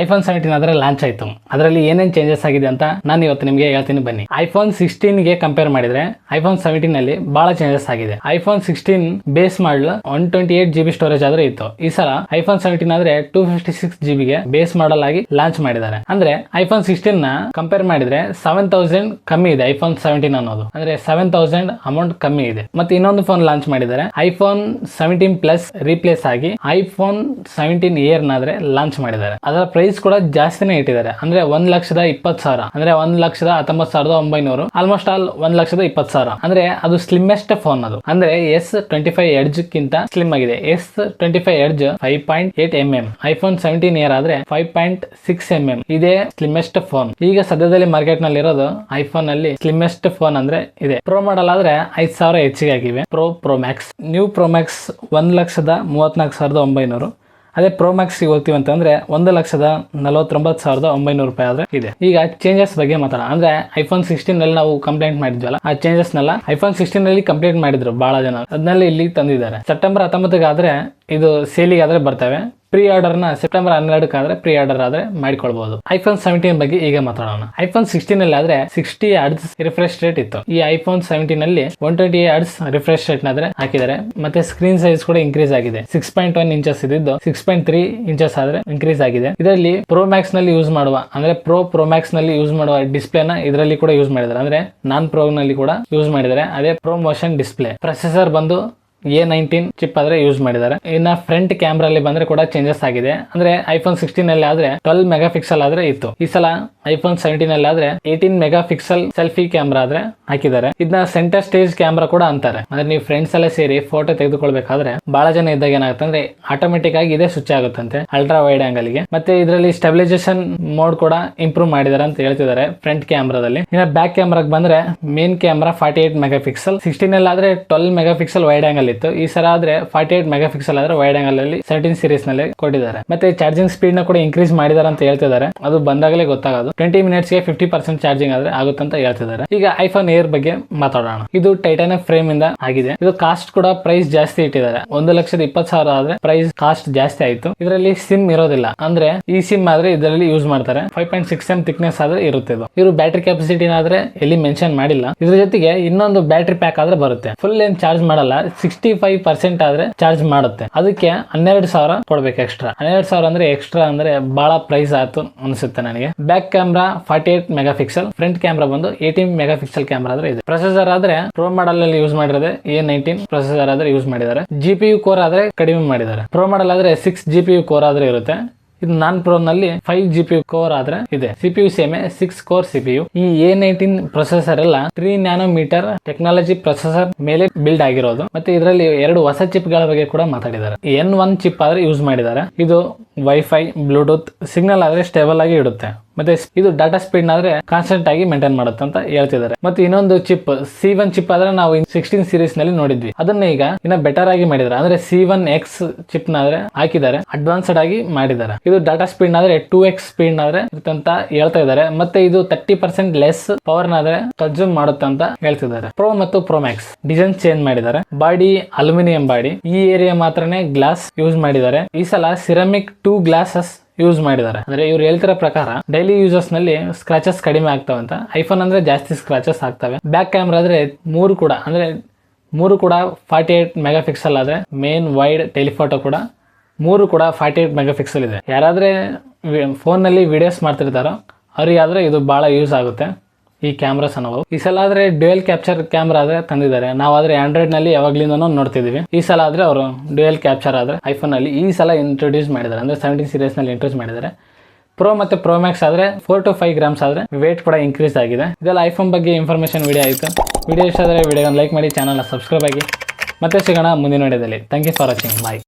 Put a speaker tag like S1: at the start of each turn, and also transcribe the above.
S1: IPhone seventeen ಆದರೆ launch ಆಯಿತು. ಅದರಲ್ಲಿ ಏನೇನು ಚೇಂಜಸ್ ಆಗಿದೆ ಅಂತ ನಾನು ಇವತ್ತು ನಿಮಗೆ ಹೇಳ್ತೀನಿ ಬನ್ನಿ. ಐಫೋನ್ ಸಿಕ್ಸ್ಟೀನ್ಗೆ ಕಂಪೇರ್ ಮಾಡಿದರೆ ಐಫೋನ್ ಸೆವೆಂಟೀನಲ್ಲಿ ಭಾಳ ಚೇಂಜಸ್ ಆಗಿದೆ. IPhone sixteen base model one twenty eight G B storage ಆದರೆ ಇತ್ತು. ಈ ಸಲ ಐಫೋನ್ ಸೆವೆಂಟೀನ್ ಆದರೆ ಟೂ ಫಿಫ್ಟಿ ಸಿಕ್ಸ್ ಜಿ ಬಿಗೆ ಬೇಸ್ ಮಾಡಲ್ ಆಗಿ ಲಾಂಚ್ ಮಾಡಿದ್ದಾರೆ. ಅಂದರೆ ಐಫೋನ್ ಸಿಕ್ಸ್ಟೀನ್ನ ಕಂಪೇರ್ ಮಾಡಿದರೆ ಸೆವೆನ್ ತೌಸಂಡ್ ಕಮ್ಮಿ ಇದೆ ಐಫೋನ್ ಸೆವೆಂಟೀನ್ ಅನ್ನೋದು. ಅಂದರೆ ಸೆವೆನ್ ತೌಸಂಡ್ ಅಮೌಂಟ್ ಕಮ್ಮಿ ಇದೆ. ಮತ್ತೆ ಇನ್ನೊಂದು ಫೋನ್ ಲಾಂಚ್ ಮಾಡಿದ್ದಾರೆ. ಐಫೋನ್ ಸೆವೆಂಟೀನ್ ಪ್ಲಸ್ ರೀಪ್ಲೇಸ್ ಆಗಿ ಐಫೋನ್ ಸೆವೆಂಟೀನ್ ಇಯರ್ನಾದರೆ ಲಾಂಚ್ ಮಾಡಿದ್ದಾರೆ. ಅದರ ಪ್ರೈಸ್ ಕೂಡ ಜಾಸ್ತಿನೇ ಇಟ್ಟಿದ್ದಾರೆ. ಅಂದ್ರೆ ಒಂದ್ ಲಕ್ಷದ ಇಪ್ಪತ್ತು ಸಾವಿರ. ಅಂದ್ರೆ ಒಂದ್ ಲಕ್ಷದ ಹತ್ತೊಂಬತ್ತು ಸಾವಿರದ ಒಂಬೈನೂರು. ಆಲ್ಮೋಸ್ಟ್ ಆಲ್ ಒಂದ್ ಲಕ್ಷದ ಇಪ್ಪತ್ತು ಸಾವಿರ. ಅಂದ್ರೆ ಅದು ಸ್ಲಿಮ್ಮೆಸ್ಟ್ ಫೋನ್ ಅದು. ಅಂದ್ರೆ ಎಸ್ ಟ್ವೆಂಟಿ ಫೈವ್ ಎಡ್ಜ್ ಕಿಂತ ಸ್ಲಿಮ್ ಆಗಿದೆ. S twenty five edge five point eight M M iPhone seventeen Air ಆದ್ರೆ five point six M M ಇದೇ ಸ್ಲಿಮ್ಮೆಸ್ಟ್ ಫೋನ್ ಈಗ ಸದ್ಯದಲ್ಲಿ ಮಾರ್ಕೆಟ್ನಲ್ಲಿ ಇರೋದು ಐಫೋನ್ ಅಲ್ಲಿ ಸ್ಲಿಮ್ಮೆಸ್ಟ್ ಫೋನ್ ಅಂದ್ರೆ ಇದೆ. ಪ್ರೋ ಮಾಡಲ್ ಆದ್ರೆ ಐದ್ ಸಾವಿರ ಹೆಚ್ಚಿಗೆ ಆಗಿವೆ. Pro Pro Max new Pro Max ಒಂದ್ ಲಕ್ಷದ ಮೂವತ್ನಾಲ್ಕು ಸಾವಿರದ ಒಂಬೈನೂರು. ಅದೇ ಪ್ರೋ ಮ್ಯಾಕ್ಸ್ ಹೋಗ್ತೀವಿ ಅಂತಂದ್ರೆ ಒಂದು ಲಕ್ಷದ ನಲವತ್ತೊಂಬತ್ತು ಸಾವಿರದ ಒಂಬೈನೂರು ರೂಪಾಯಿ ಆದ್ರೆ ಇದೆ. ಈಗ ಚೇಂಜಸ್ ಬಗ್ಗೆ ಮಾತಾಡೋಣ. ಅಂದ್ರೆ ಐಫೋನ್ ಸಿಕ್ಸ್ಟೀನ್ನಲ್ಲಿ ನಾವು ಕಂಪ್ಲೇಂಟ್ ಮಾಡಿದ್ವಲ್ಲ, ಆ ಚೇಂಜಸ್ ನೆಲ್ಲ ಐಫೋನ್ ಸಿಕ್ಸ್ಟೀನ್ನಲ್ಲಿ ಕಂಪ್ಲೇಂಟ್ ಮಾಡಿದ್ರು ಬಹಳ ಜನ. ಅದನ್ನೆಲ್ಲ ಇಲ್ಲಿ ತಂದಿದ್ದಾರೆ. ಸೆಪ್ಟೆಂಬರ್ ಹತ್ತೊಂಬತ್ತಕ್ಕೆ ಆದ್ರೆ ಇದು ಸೇಲಿಗೆ ಆದರೆ ಬರ್ತವೆ. ಪ್ರೀ ಆರ್ಡರ್ನ ಸೆಪ್ಟೆಂಬರ್ ಹನ್ನೆರಡಕ್ಕೆ ಆದ್ರೆ ಪ್ರೀ ಆರ್ಡರ್ ಆದ್ರೆ ಮಾಡಿಕೊಳ್ಬಹುದು ಐಫೋನ್ ಸೆವೆಂಟೀನ್ ಬಗ್ಗೆ ಈಗ ಮಾತಾಡೋಣ. ಐಫೋನ್ ಸಿಕ್ಸ್ಟೀನ್ ಅಲ್ಲಿ ಆದ್ರೆ ಸಿಕ್ಸ್ಟಿ ಅಡ್ಸ್ ರಿಫ್ರೆಶ್ ರೇಟ್ ಇತ್ತು. ಈ ಐಫೋನ್ ಸೆವೆಂಟೀನ್ ಅಲ್ಲಿ one twenty hertz refresh rate ಹಾಕಿದ್ದಾರೆ. ಮತ್ತೆ ಸ್ಕ್ರೀನ್ ಸೈಜ್ ಕೂಡ ಇನ್ಕ್ರೀಸ್ ಆಗಿದೆ. ಸಿಕ್ಸ್ ಪಾಯಿಂಟ್ ಒನ್ ಇಂಚಸ್ ಇದ್ದು ಸಿಕ್ಸ್ ಪಾಯಿಂಟ್ ತ್ರೀ ಇಂಚಸ್ ಆದ್ರೆ ಇನ್ಕ್ರೀಸ್ ಆಗಿದೆ. ಇದರಲ್ಲಿ ಪ್ರೋ ಮ್ಯಾಕ್ಸ್ನಲ್ಲಿ ಯೂಸ್ ಮಾಡುವ, ಅಂದ್ರೆ ಪ್ರೋ ಪ್ರೋ ಮ್ಯಾಕ್ಸ್ನಲ್ಲಿ ಯೂಸ್ ಮಾಡುವ ಡಿಸ್ಪ್ಲೇನ ಇದರಲ್ಲಿ ಕೂಡ ಯೂಸ್ ಮಾಡಿದ್ದಾರೆ. ಅಂದ್ರೆ ನಾನ್ ಪ್ರೋ ನಲ್ಲಿ ಕೂಡ ಯೂಸ್ ಮಾಡಿದ್ದಾರೆ. ಅದೇ ಪ್ರೋ ಮೋಷನ್ ಡಿಸ್ಪ್ಲೇ ಪ್ರೊಸೆಸರ್ ಬಂದು ಎ ನೈನ್ಟೀನ್ ಚಿಪ್ ಆದ್ರೆ ಯೂಸ್ ಮಾಡಿದ್ದಾರೆ. ಇನ್ನ ಫ್ರಂಟ್ ಕ್ಯಾಮ್ರಾ ಅಲ್ಲಿ ಬಂದ್ರೆ ಕೂಡ ಚೇಂಜಸ್ ಆಗಿದೆ. ಅಂದ್ರೆ ಐಫೋನ್ ಸಿಕ್ಸ್ಟೀನ್ ಅಲ್ಲಿ ಆದ್ರೆ ಟ್ವೆಲ್ ಮೆಗಾ ಪಿಕ್ಸೆಲ್ ಆದ್ರೆ ಇತ್ತು. ಈ ಸಲ ಐಫೋನ್ ಸೆವೆಂಟೀನ್ ಅಲ್ಲಿ ಆದ್ರೆ eighteen megapixel selfie camera ಆದ್ರೆ ಹಾಕಿದ್ದಾರೆ. ಇದನ್ನ ಸೆಂಟರ್ ಸ್ಟೇಜ್ ಕ್ಯಾಮ್ರಾ ಕೂಡ ಅಂತಾರೆ. ಅಂದ್ರೆ ನೀವು ಫ್ರೆಂಡ್ಸ್ ಎಲ್ಲ ಸೇರಿ ಫೋಟೋ ತೆಗೆದುಕೊಳ್ಬೇಕಾದ್ರೆ ಬಹಳ ಜನ ಇದ್ದಾಗ ಏನಾಗುತ್ತೆ ಅಂದ್ರೆ ಆಟೋಮೆಟಿಕ್ ಆಗಿ ಇದೇ ಸ್ವಿಚ್ ಆಗುತ್ತಂತೆ ಅಲ್ಟ್ರಾ ವೈಡ್ ಆಂಗಲ್ಗೆ. ಮತ್ತೆ ಇದರಲ್ಲಿ ಸ್ಟೆಬಿಲೈಸೇಷನ್ ಮೋಡ್ ಕೂಡ ಇಂಪ್ರೂವ್ ಮಾಡಿದ್ದಾರೆ ಅಂತ ಹೇಳ್ತಿದ್ದಾರೆ ಫ್ರಂಟ್ ಕ್ಯಾಮ್ರಾದಲ್ಲಿ ಇನ್ನ ಬ್ಯಾಕ್ ಕ್ಯಾಮ್ರಾಗ್ ಬಂದ್ರೆ main camera forty eight megapixel sixteen ಅಲ್ಲಿ ಆದ್ರೆ twelve megapixel wide angle ಇತ್ತು. ಈ ಸಲ ಆದ್ರೆ ಫಾರ್ಟಿ ಏಟ್ ಮೆಗಾ ಪಿಕ್ಸೆಲ್ ಆದ್ರೆ ವೈಡ್ ಆಂಗಲ್ ಅಲ್ಲಿ ಸೆವೆಂಟೀನ್ ಸೀರೀಸ್ನಲ್ಲಿ ಕೊಟ್ಟಿದ್ದಾರೆ. ಮತ್ತೆ ಚಾರ್ಜಿಂಗ್ ಸ್ಪೀಡ್ನ ಕೂಡ ಇನ್ಕ್ರೀಸ್ ಮಾಡಿದ್ದಾರೆ ಅಂತ ಹೇಳ್ತಿದ್ದಾರೆ. ಅದು ಬಂದಾಗಲೇ ಗೊತ್ತಾಗೋದು. ಟ್ವೆಂಟಿ ಮಿನಿಟ್ಸ್ಗೆ ಫಿಫ್ಟಿ ಪರ್ಸೆಂಟ್ ಚಾರ್ಜಿಂಗ್ ಆದ್ರೆ ಆಗುತ್ತಂತ ಹೇಳ್ತಿದ್ದಾರೆ. ಈಗ ಐಫೋನ್ ಏರ್ ಬಗ್ಗೆ ಮಾತಾಡೋಣ. ಇದು ಟೈಟಾನಿಯಂ ಫ್ರೇಮ್ ಇಂದ ಆಗಿದೆ. ಇದು ಕಾಸ್ಟ್ ಕೂಡ ಪ್ರೈಸ್ ಜಾಸ್ತಿ ಇಟ್ಟಿದ್ದಾರೆ. ಒಂದು ಲಕ್ಷದ ಇಪ್ಪತ್ತು ಸಾವಿರ ಆದ್ರೆ ಪ್ರೈಸ್ ಕಾಸ್ಟ್ ಜಾಸ್ತಿ ಆಯ್ತು. ಇದರಲ್ಲಿ ಸಿಮ್ ಇರೋದಿಲ್ಲ. ಅಂದ್ರೆ ಈ ಸಿಮ್ ಆದ್ರೆ ಇದರಲ್ಲಿ ಯೂಸ್ ಮಾಡ್ತಾರೆ. Five point six M thickness ಆದ್ರೆ ಇರುತ್ತೆ ಇದು. ಇವರು ಬ್ಯಾಟ್ರಿ ಕೆಪಾಸಿಟಿ ಆದ್ರೆ ಎಲ್ಲಿ ಮೆನ್ಷನ್ ಮಾಡಿಲ್ಲ. ಇದ್ರ ಜೊತೆಗೆ ಇನ್ನೊಂದು ಬ್ಯಾಟ್ರಿ ಪ್ಯಾಕ್ ಆದ್ರೆ ಬರುತ್ತೆ. ಫುಲ್ ಏನ್ ಚಾರ್ಜ್ ಮಾಡಲ್ಲ. ಸಿಕ್ಸ್ಟಿ ಫೈವ್ ಪರ್ಸೆಂಟ್ ಆದ್ರೆ ಚಾರ್ಜ್ ಮಾಡುತ್ತೆ. ಅದಕ್ಕೆ ಹನ್ನೆರಡು ಸಾವಿರ ಕೊಡ್ಬೇಕು ಎಕ್ಸ್ಟ್ರಾ ಹನ್ನೆರಡು ಸಾವಿರ ಅಂದ್ರೆ ಎಕ್ಸ್ಟ್ರಾ ಅಂದ್ರೆ ಬಹಳ ಪ್ರೈಸ್ ಆಯ್ತು ಅನ್ಸುತ್ತೆ ನನಗೆ. Back camera forty eight megapixel front camera ಬಂದು ಏಟಿ ಮೆಗಾ ಪಿಕ್ಸೆಲ್ ಕ್ಯಾಮ್ರಾ ಆದ್ರೆ ಇದೆ. ಪ್ರೊಸೆಸರ್ ಆದ್ರೆ ಪ್ರೋ ಮಾಡಲ್ ಅಲ್ಲಿ ಯೂಸ್ ಮಾಡಿರೋದೆ ಎ ನೈನ್ಟೀನ್ ಪ್ರೊಸೆಸರ್ ಆದ್ರೆ ಯೂಸ್ ಮಾಡಿದ್ದಾರೆ. ಜಿ ಪಿ ಯು ಕೋರ್ ಆದ್ರೆ ಕಡಿಮೆ ಮಾಡಿದ್ದಾರೆ. ಪ್ರೋ ಮಾಡಲ್ ಆದ್ರೆ six G P U core ಆದ್ರೆ ಇರುತ್ತೆ. ಇದು ನಾನ್ ಪ್ರೋ ನಲ್ಲಿ ಫೈವ್ ಜಿ ಪಿ ಕೋರ್ ಆದ್ರೆ ಇದೆ. CPU same six core CPU ಈ ಎ ನೈನ್ಟೀನ್ ಪ್ರೊಸೆಸರ್ ಎಲ್ಲ ತ್ರೀ ನ್ಯಾನೋಮೀಟರ್ ಟೆಕ್ನಾಲಜಿ ಪ್ರೊಸೆಸರ್ ಮೇಲೆ ಬಿಲ್ಡ್ ಆಗಿರೋದು. ಮತ್ತೆ ಇದರಲ್ಲಿ ಎರಡು ಹೊಸ ಚಿಪ್ಗಳ ಬಗ್ಗೆ ಕೂಡ ಮಾತಾಡಿದ್ದಾರೆ. ಎನ್ ಒನ್ ಚಿಪ್ ಆದ್ರೆ ಯೂಸ್ ಮಾಡಿದ್ದಾರೆ. ಇದು ವೈಫೈ ಬ್ಲೂಟೂತ್ ಸಿಗ್ನಲ್ ಆದ್ರೆ ಸ್ಟೇಬಲ್ ಆಗಿ ಇಡುತ್ತೆ. ಮತ್ತೆ ಇದು ಡಾಟಾ ಸ್ಪೀಡ್ ಆದ್ರೆ ಕಾನ್ಸ್ಟೆಂಟ್ ಆಗಿ ಮೇಂಟೈನ್ ಮಾಡುತ್ತೆ ಅಂತ ಹೇಳ್ತಿದ್ದಾರೆ. ಮತ್ತೆ ಇನ್ನೊಂದು ಚಿಪ್ ಸಿ ಒನ್ ಚಿಪ್ ಆದ್ರೆ ನಾವು ಸಿಕ್ಸ್ಟೀನ್ ಸೀರೀಸ್ನಲ್ಲಿ ನೋಡಿದ್ವಿ. ಅದನ್ನ ಈಗ ಇನ್ನ ಬೆಟರ್ ಆಗಿ ಮಾಡಿದ್ದಾರೆ. ಅಂದ್ರೆ ಸಿ ಒನ್ ಎಕ್ಸ್ ಚಿಪ್ ನಾದ್ರೆ ಹಾಕಿದ್ದಾರೆ. ಅಡ್ವಾನ್ಸ್ಡ್ ಆಗಿ ಮಾಡಿದ್ದಾರೆ. ಇದು ಡಾಟಾ ಸ್ಪೀಡ್ ಆದ್ರೆ ಟೂ ಎಕ್ಸ್ ಸ್ಪೀಡ್ ಆದ್ರೆ ಅಂತ ಹೇಳ್ತಾ ಇದಾರೆ ಮತ್ತೆ ಇದು ತರ್ಟಿ ಪರ್ಸೆಂಟ್ ಲೆಸ್ ಪವರ್ ನಾದ್ರೆ ಕನ್ಸ್ಯೂಮ್ ಮಾಡುತ್ತೆ ಅಂತ ಹೇಳ್ತಿದ್ದಾರೆ. ಪ್ರೋ ಮತ್ತು ಪ್ರೋ ಮ್ಯಾಕ್ಸ್ ಡಿಸೈನ್ ಚೇಂಜ್ ಮಾಡಿದ್ದಾರೆ. ಬಾಡಿ ಅಲ್ಯೂಮಿನಿಯಂ ಬಾಡಿ ಈ ಏರಿಯಾ ಮಾತ್ರನೇ ಗ್ಲಾಸ್ ಯೂಸ್ ಮಾಡಿದ್ದಾರೆ. ಈ ಸಲ ಸಿರಮಿಕ್ ಟೂ ಗ್ಲಾಸಸ್ ಯೂಸ್ ಮಾಡಿದ್ದಾರೆ. ಅಂದ್ರೆ ಇವ್ರು ಹೇಳ್ತಿರೋ ಪ್ರಕಾರ ಡೈಲಿ ಯೂಸರ್ಸ್ನಲ್ಲಿ ಸ್ಕ್ರಾಚಸ್ ಕಡಿಮೆ ಆಗ್ತಾವೆ ಅಂತ ಐಫೋನ್ ಅಂದ್ರೆ ಜಾಸ್ತಿ ಸ್ಕ್ರಾಚಸ್ ಆಗ್ತವೆ. ಬ್ಯಾಕ್ ಕ್ಯಾಮ್ರಾ ಆದ್ರೆ ಮೂರು ಕೂಡ, ಅಂದ್ರೆ ಮೂರು ಕೂಡ ಫಾರ್ಟಿ ಏಟ್ ಮೆಗಾ ಪಿಕ್ಸೆಲ್ ಆದ್ರೆ ಮೇನ್ ವೈಡ್ ಟೆಲಿಫೋಟೋ ಕೂಡ ಮೂರು ಕೂಡ ಫಾರ್ಟಿ ಏಟ್ ಮೆಗಾ ಪಿಕ್ಸೆಲ್ ಇದೆ. ಯಾರಾದ್ರೆ ಫೋನ್ನಲ್ಲಿ ವಿಡಿಯೋಸ್ ಮಾಡ್ತಿರ್ತಾರೋ, ಅವ್ರಿಗಾದ್ರೆ ಇದು ಬಹಳ ಯೂಸ್ ಆಗುತ್ತೆ. ಈ ಕ್ಯಾಮ್ರಾಸ್ ಅನ್ನೋವು ಈ ಸಲ ಆದ್ರೆ ಡ್ಯೂಯಲ್ ಕ್ಯಾಪ್ಚರ್ ಕ್ಯಾಮ್ರಾ ಆದ್ರೆ ತಂದಿದ್ದಾರೆ. ನಾವಾದ್ರೆ ಆಂಡ್ರಾಯ್ಡ್ನಲ್ಲಿ ಯಾವಾಗ್ಲಿಂದ ನೋಡ್ತಿದೀವಿ. ಈ ಸಲ ಆದ್ರೆ ಅವರು ಡ್ಯೂಯಲ್ ಕ್ಯಾಪ್ಚರ್ ಆದ್ರೆ ಐಫೋನ್ ಅಲ್ಲಿ ಈ ಸಲ ಇಂಟ್ರೊಡ್ಯೂಸ್ ಮಾಡಿದ್ದಾರೆ. ಅಂದ್ರೆ ಸೆವೆಂಟೀನ್ ಸೀರೀಸ್ನಲ್ಲಿ ಇಂಟ್ರೊಡ್ಯೂಸ್ ಮಾಡಿದ್ದಾರೆ. ಪ್ರೋ ಮತ್ತೆ ಪ್ರೋ ಮ್ಯಾಕ್ಸ್ ಆದ್ರೆ ಫೋರ್ ಟು ಫೈವ್ ಗ್ರಾಮ್ಸ್ ಆದ್ರೆ ವೇಟ್ ಕೂಡ ಇನ್ಕ್ರೀಸ್ ಆಗಿದೆ. ಇದೆಲ್ಲ ಐಫೋನ್ ಬಗ್ಗೆ ಇನ್ಫಾರ್ಮೇಶನ್ ವಿಡಿಯೋ ಆಯಿತು. ವಿಡಿಯೋ ಇಷ್ಟ ಆದರೆ ವಿಡಿಯೋನ ಲೈಕ್ ಮಾಡಿ ಚಾನಲ್ನ ಸಬ್ಸ್ಕ್ರೈಬ್ ಆಗಿ. ಮತ್ತೆ ಸಿಗೋಣ ಮುಂದಿನ ವಿಡಿಯೋದಲ್ಲಿ thank you for watching bye